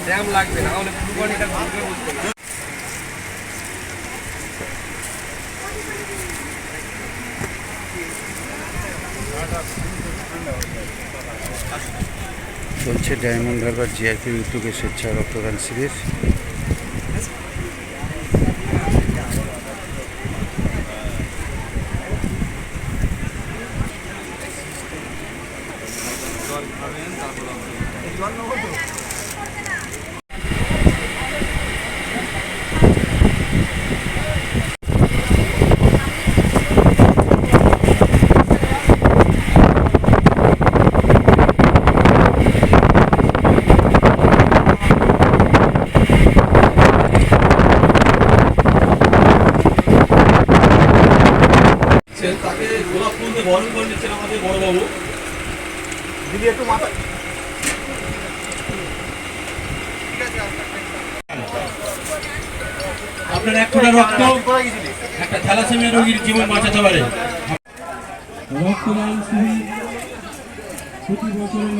Dam লাগবে না পানিটা ঘুরবে বুঝতে চলছে ডায়মন্ড হারবার জিআইপি উদ্যোগে স্বেচ্ছা রক্তদান শিবির তাকে গোলাপ ফুল দিয়ে বরণ করে নিচ্ছেন আমাদের বড়বাবু দিদি একটু মাথা আপনার এক ফোঁটা রক্ত একটা থ্যালাসেমিয়া রোগীর জীবন বাঁচাতে পারে রক্তদান প্রতি এবছরে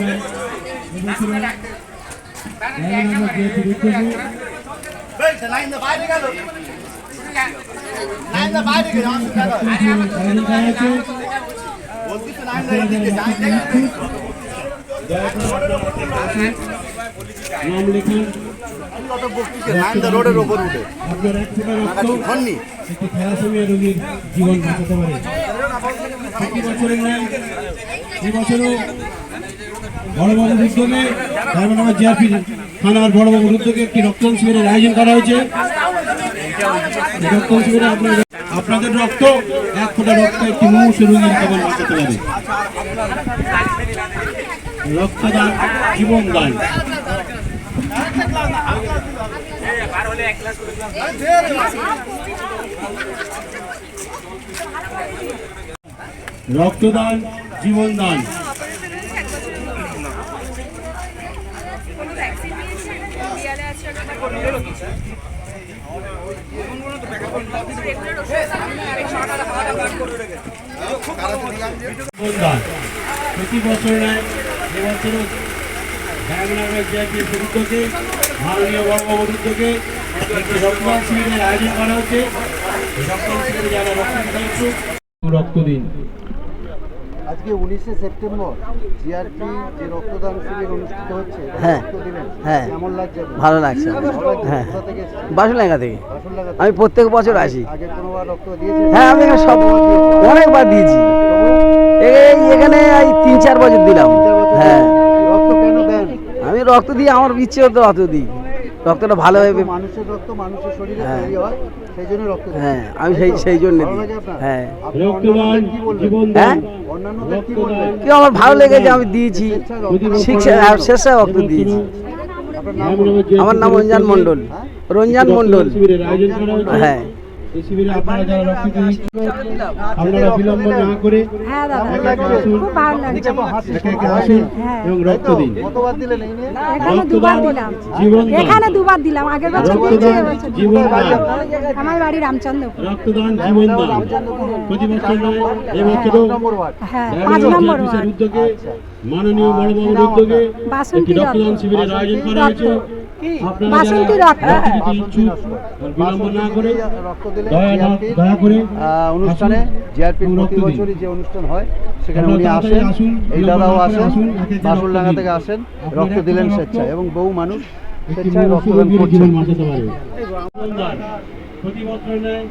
নাম লেখান একটি উদ্যোগে একটি শিবিরের আয়োজন করা হয়েছে রক্তদান শিবিরে আপনার আপনাদের রক্ত এক ফোঁটা রক্ত একটি মুমূর্ষ রোগীর জীবন বাঁচাতে পারে। রক্তদান জীবন দান। রক্তদান জীবন দান। কোনো ভ্যাকসিন নিয়েছেন দেয়ালে আছে একটা কোনো রেগুলার ওষুধ বন্ধান প্রতি বছর নয় এবছরও ডায়মন্ডাবাদ জেপির উদ্যোগে মাননীয় বড়বাবুর উদ্যোগে একটি রক্তদান শিবিরের আয়োজন করা হচ্ছে। রক্তদান শিবিরে যারা রক্ত রক্ত দিন আজকে উনিশে সেপ্টেম্বর জিআরপি যে রক্তদান শিবির অনুষ্ঠিত হচ্ছে হ্যাঁ, হ্যাঁ। কেমন লাগছে? ভালো লাগছে? হ্যাঁ। থেকে? বাসুলেঙ্গা? আমি প্রত্যেক বছর আসি। আগে কোনোবার রক্ত দিয়েছেন হ্যাঁ আমি এখানে সব অনেকবার দিয়েছি। এই এখানে এই তিন চার বছর দিলাম। হ্যাঁ। রক্ত কেন দেন? আমি রক্ত দিই আমার ইচ্ছে হতো রক্ত দিই। রক্তটা ভালো হবে মানুষের রক্ত মানুষের শরীরে হ্যাঁ। তৈরি হয় সেই জন্য রক্ত হ্যাঁ আমি সেই সেই জন্য দিই। হ্যাঁ। কি হ্যাঁ? কি আমার ভালো লেগেছে আমি দিয়েছি। শিক্ষা হ্যাঁ, রক্ত দিয়েছি। নাম বলুন। আমার নাম রঞ্জান মণ্ডল। রঞ্জান মণ্ডল। হ্যাঁ। এই শিবিরে আপনারা যারা রক্ত আপনারা বিলম্ব না করে হ্যাঁ দাদা একে একে আসুন। খুব ভালো লাগছে। একে একে আসুন হ্যাঁ। এবং রক্ত দিন। কতবার দিলেন এই নিয়ে এখানে দুবার দিলাম। এখানে দুবার দিলাম। আগের বছর। জীবন আমার বাড়ি রামচন্দ্রপুর। রক্তদান জীবন দান। প্রতি বছর এবছরও হ্যাঁ। পাঁচ নম্বর অফিসের উদ্যোগে মাননীয় বড়বাবুর উদ্যোগে একটি রক্তদান শিবিরের আয়োজন করা হয়েছে। বাসন্তী অনুষ্ঠানে জিআরপির প্রতি বছরই যে অনুষ্ঠান হয় সেখানে উনি আসেন এই দাদাও আসেন রক্ত থেকে আসেন রক্ত দিলেন স্বেচ্ছায় এবং বহু মানুষ স্বেচ্ছায় রক্তদান করছেন। বাঁচাতে পারে জীবন দান প্রতি বছর নেয়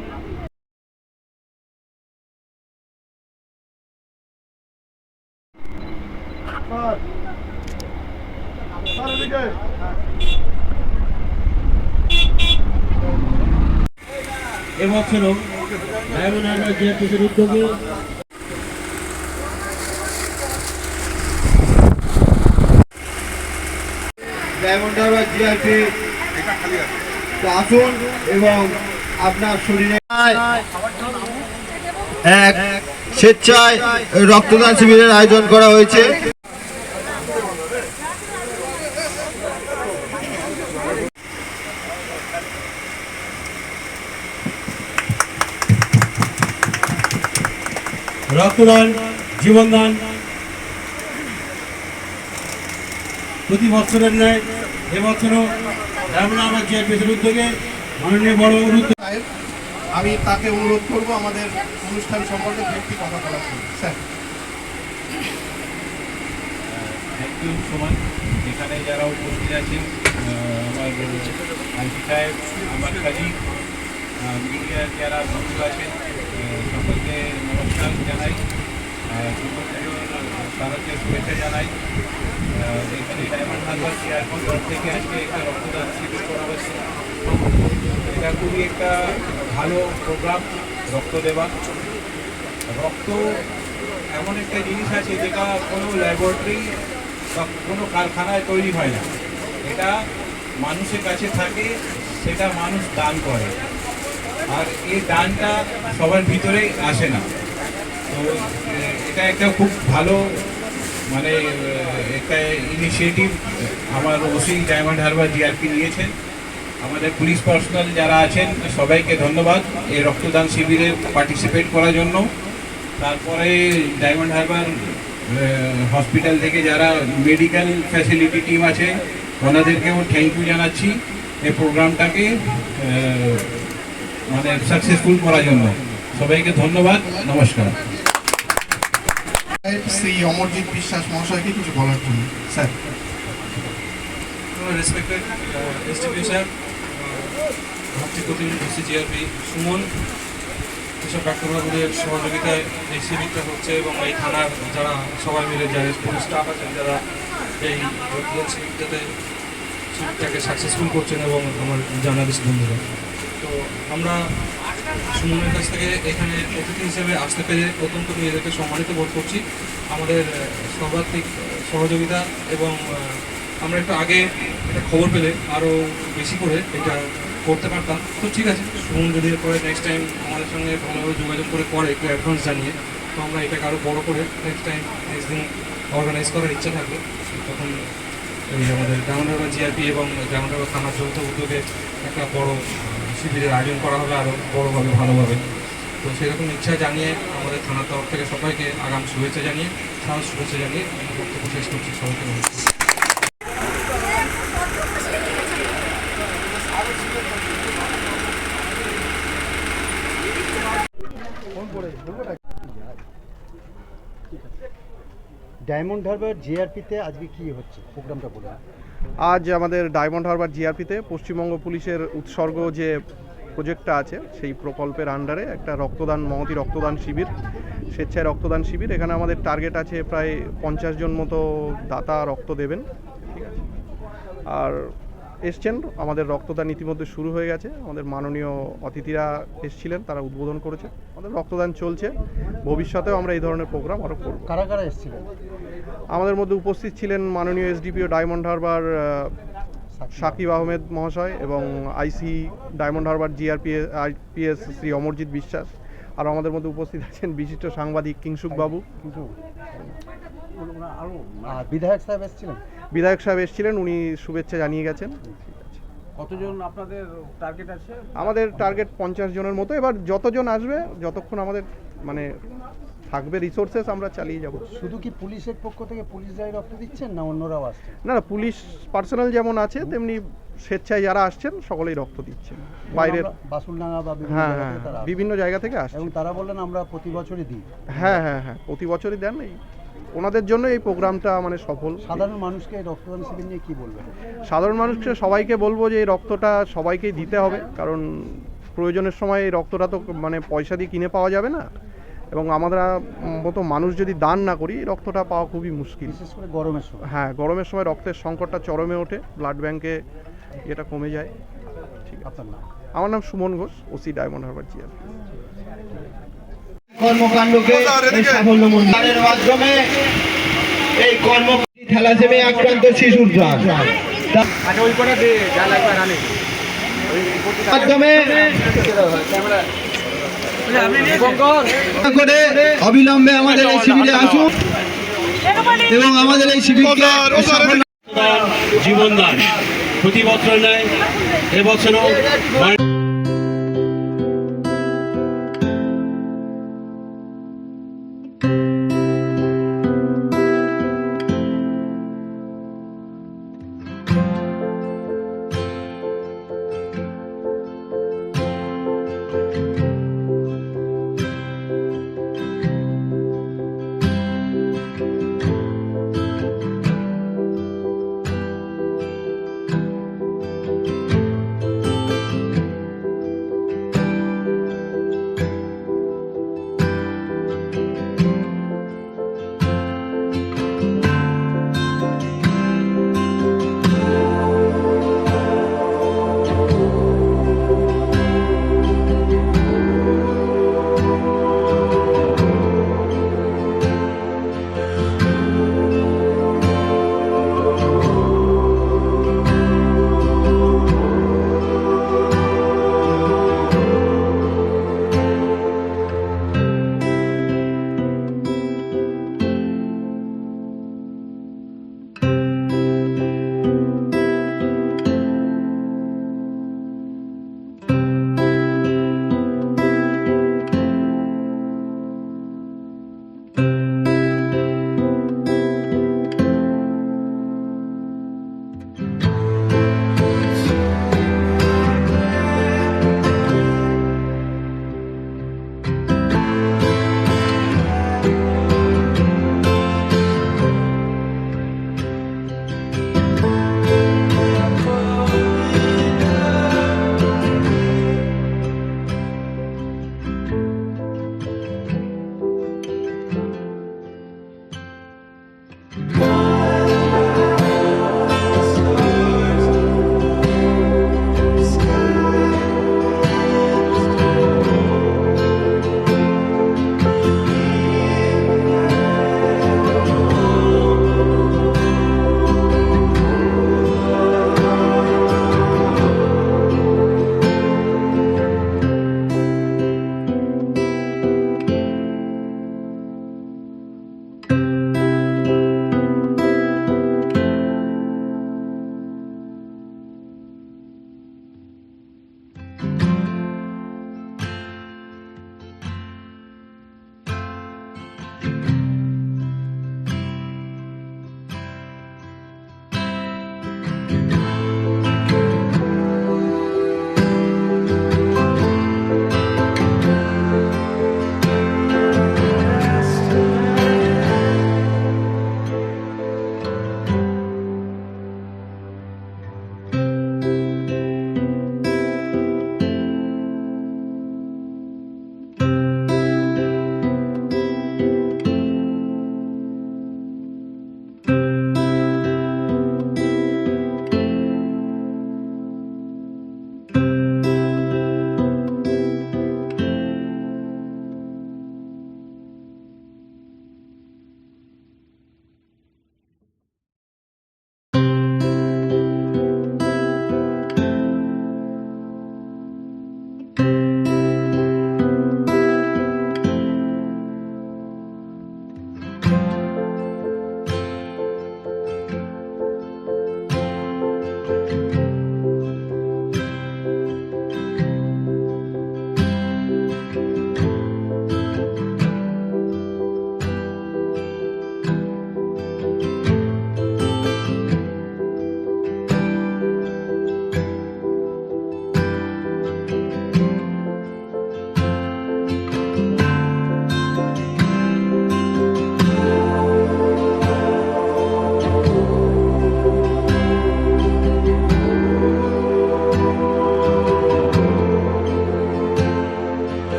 এবছরও ডায়মন্ড হারবার জিআরপিসির উদ্যোগে ডায়মন্ড হারবার আসুন এবং আপনার শরীরে স্বেচ্ছায় রক্তদান শিবিরের আয়োজন করা হয়েছে। রক্তদান জীবনদান। প্রতি বছরের ন্যায় এবছরও রামনাবাদ জিআরপিএসের উদ্যোগে মাননীয় বড় উদ্যোগে সাহেব, আমি তাকে অনুরোধ করব আমাদের অনুষ্ঠান সম্পর্কে একটি কথা বলার জন্য। Sir. Thank you so much এখানে যারা উপস্থিত আছেন আমার আইসি সাহেব আমার কাজী মিডিয়ার যারা বন্ধু আছেন সকলকে নমস্কার জানাই তাদেরকে শুভেচ্ছা জানাই। এখানে ডায়মন্ড হারবার এয়ারপোর্ট থেকে আজকে একটা রক্তদান শিবির করা এটা খুবই একটা ভালো প্রোগ্রাম রক্ত দেওয়া। রক্ত এমন একটা জিনিস আছে যেটা কোনো ল্যাবরেটরি বা কোনো কারখানায় তৈরি হয় না। এটা মানুষের কাছে থাকে, সেটা মানুষ দান করে। আর এই দানটা সবার ভিতরে আসে না। এটা একটা খুব ভালো মানে একটা ইনিশিয়েটিভ আমার ওসি ডায়মন্ড হারবার জিআরপি নিয়েছেন। আমাদের পুলিশ পার্সোনাল যারা আছেন, সবাইকে ধন্যবাদ। এই রক্তদান শিবিরে পার্টিসিপেট করার জন্য। তারপরে ডায়মন্ড হারবার হসপিটাল থেকে যারা মেডিকেল ফ্যাসিলিটি টিম আছে, ওনাদেরকেও থ্যাংক ইউ জানাচ্ছি এই প্রোগ্রামটাকে মানে সাকসেসফুল করার জন্য। সবাইকে ধন্যবাদ। নমস্কার। শ্রী অমরজিৎ বিশ্বাস মহাশয়কে কিছু বলার জন্য। স্যার। রেসপেক্টেড এসডিপিও স্যার ভাবছি প্রতিনিধি ডিসি জিআরপি সুমন এসব ডাক্তারবাবুদের সহযোগিতায় এই শিবিরটা হচ্ছে এবং এই থানার যারা সবাই মিলে যারা পুলিশ স্টাফ আছেন, যারা এই শিবিরটাতে শিবিরটাকে সাকসেসফুল করছেন এবং আমার জার্নালিস্ট বন্ধুরা তো আমরা সুমনের কাছ থেকে এখানে অতিথি হিসেবে আসতে পেরে অত্যন্ত নিজেদেরকে সম্মানিত বোধ করছি। আমাদের সর্বাত্মিক সহযোগিতা এবং আমরা একটু আগে এটা খবর পেলে আরও বেশি করে এটা করতে পারতাম। তো ঠিক আছে, সুমন যদি এরপরে নেক্সট টাইম আমাদের সঙ্গে ভালোভাবে যোগাযোগ করে করে, একটু অ্যাডভান্স জানিয়ে, তো আমরা এটাকে আরও বড় করে নেক্সট টাইম নেক্সট দিন অর্গানাইজ করার ইচ্ছা থাকবে। তখন আমাদের গ্রামনগর জিআরপি এবং গ্রামনগর থানার যৌথ উদ্যোগে একটা বড় শিবিরের আয়োজন করা হবে আরও বড়োভাবে, ভালোভাবে। তো সেরকম ইচ্ছা জানিয়ে আমাদের থানার তরফ থেকে সবাইকে আগাম শুভেচ্ছা জানিয়ে সাহস শুভেচ্ছা জানিয়ে আমি বক্তব্য শেষ করছি। সবাইকে ডায়মন্ড হারবার জিআরপিতে আজকে কি হচ্ছে? প্রোগ্রামটা বলুন। আজ আমাদের ডায়মন্ড হারবার জিআরপিতে পশ্চিমবঙ্গ পুলিশের উৎসর্গ যে প্রজেক্টটা আছে, সেই প্রকল্পের আন্ডারে একটা রক্তদান, মহতি রক্তদান শিবির, স্বেচ্ছায় রক্তদান শিবির। এখানে আমাদের টার্গেট আছে প্রায় পঞ্চাশ জন মতো দাতা রক্ত দেবেন, ঠিক আছে? আর এসছেন, আমাদের রক্তদান ইতিমধ্যে শুরু হয়ে গেছে। আমাদের মাননীয় অতিথিরা এসছিলেন, তারা উদ্বোধন করেছে। আমাদের রক্তদান চলছে। ভবিষ্যতেও আমরা এই ধরনের প্রোগ্রাম আরও করব। কারা কারা এসেছিলেন? আমাদের মধ্যে উপস্থিত ছিলেন মাননীয় এসডিপিও ডায়মন্ড হারবার সাকিব আহমেদ মহাশয় এবং IC Diamond Harbour GRPS IPS Shri Amarjit Biswas. আর আমাদের মধ্যে উপস্থিত আছেন বিশিষ্ট সাংবাদিক কিংসুক বাবু। বিধায়ক সাহেব এসেছিলেন? বিধায়ক সাহেব এসেছিলেন উনি শুভেচ্ছা জানিয়ে গেছেন। কতজন আপনাদের টার্গেট আছে? আমাদের টার্গেট পঞ্চাশ জনের মতো। এবার যতজন আসবে যতক্ষণ আমাদের মানে থাকবে রিসোর্সেস আমরা চালিয়ে যাব। শুধু কি পুলিশের পক্ষ থেকে পুলিশরাই রক্ত দিচ্ছেন না অন্যরাও আসছেন? না না পুলিশ পার্সোনাল যেমন আছে তেমনি স্বেচ্ছায় যারা আসছেন সকলেই রক্ত দিচ্ছেন। বাইরের বাসুলডাঙ্গা বা বিভিন্ন হ্যাঁ জায়গা হ্যাঁ থেকে তারা বিভিন্ন জায়গা থেকে আসছে এবং তারা বললেন আমরা প্রতি বছরই দিই। হ্যাঁ হ্যাঁ হ্যাঁ প্রতি বছরই দেন। এই ওনাদের জন্য এই প্রোগ্রামটা মানে সফল। সাধারণ মানুষকে রক্তদান শিবির নিয়ে কী বলবেন? সাধারণ মানুষকে সবাইকে বলব যে এই রক্তটা সবাইকেই দিতে হবে কারণ প্রয়োজনের সময় এই রক্তটা তো মানে পয়সা দিয়ে কিনে পাওয়া যাবে না। এবং আমরা মতো মানুষ যদি দান না করি রক্তটা পাওয়া খুবই মুশকিল। বিশেষ করে গরমের সময়। হ্যাঁ গরমের সময় রক্তের সংকটটা চরমে ওঠে ব্লাড ব্যাংকে এটা কমে যায়। ঠিক আপনার নাম? আমার নাম সুমন ঘোষ ওসি ডায়মন্ড হারবার জিআর কর্মকাণ্ডকে এই মাধ্যমে এই কর্ম থ্যালাসেমিয়া আক্রান্ত শিশুর প্রাণ। মাধ্যমে করে অবিলম্বে আমাদের এই শিবিরে আসুন এবং আমাদের এই শিবিরকে জীবনদান প্রতি বছর নেয়, এবছরও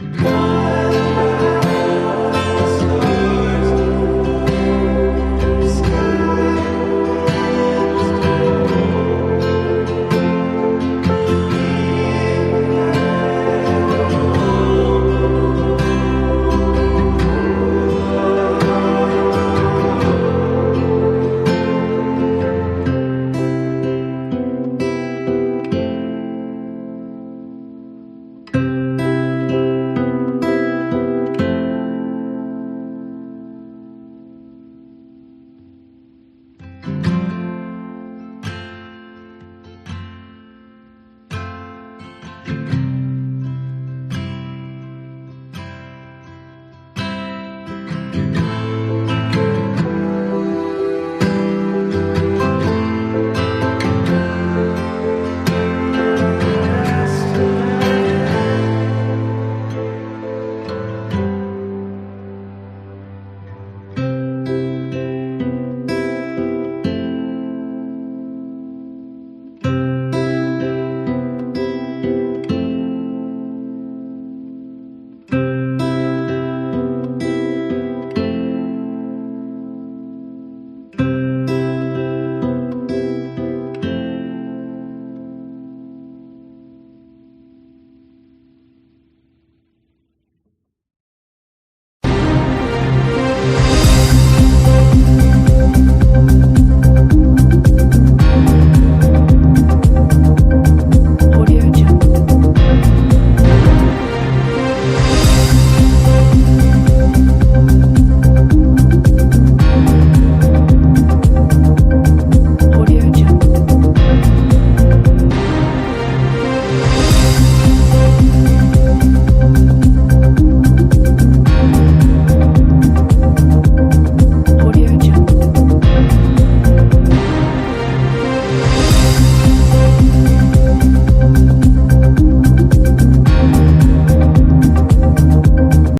Bye.